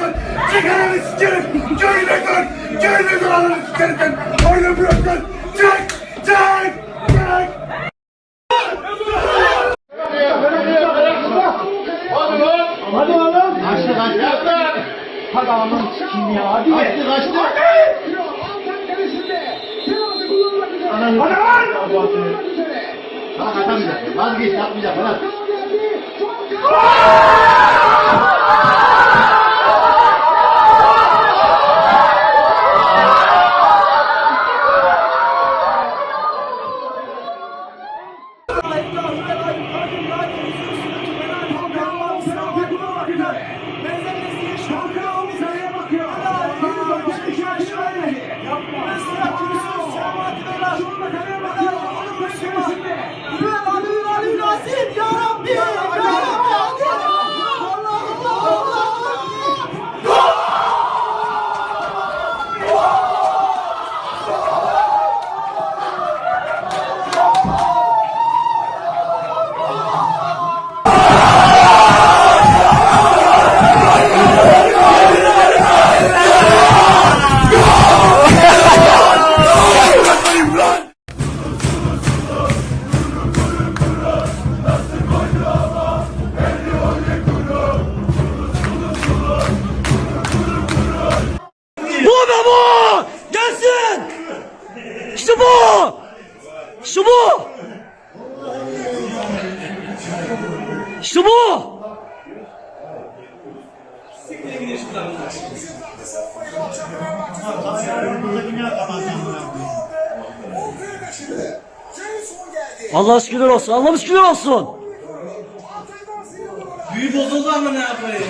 bıraktın. Çıkarını sikerim. Köyüne dön. Köyüne dön ananı sikerim ben. Oyunu bıraktın. Çık. Çık. Çık. Hadi oğlum. Kaçtı kaçtı. Hadi anam sikim ya. Hadi. Kaçtı kaçtı. Hadi. Hadi lan. Bak atamayacak. Vazgeç atmayacak. Bırak. Ya bu! İşte bu! İşte bu! Allah şükürler olsun. Allah şükürler olsun. Büyü bozuldu ama ne yapayım?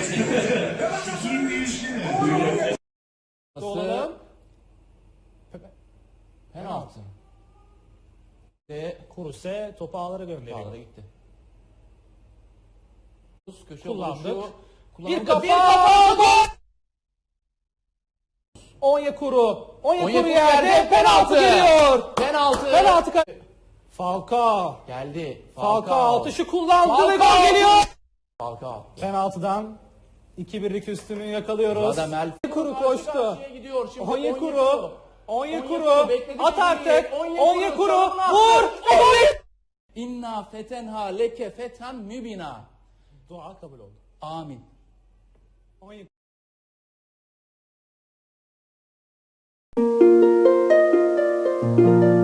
Penaltı. Ve Kuruse topu ağlara gönderiyor. Ağlara gitti. Köşe Kullandık. Bir kafa, bir kafa, gol! Onyekuru. Onyekuru Onyekuru yerde yerde, penaltı geliyor. Penaltı. Penaltı. ka- Falcao. Geldi. Falcao atışı kullandı ve Falcao. gol geliyor. Falcao. Penaltıdan 2-1'lik üstünlüğü yakalıyoruz. Radamel. Onyekuru koştu. Karşıya gidiyor şimdi. Onyekuru. Onyekuru At artık. Onyekuru Vur. gol. İnna fetenha leke fethan mübina. Dua kabul oldu. Amin. Onyekuru. Thank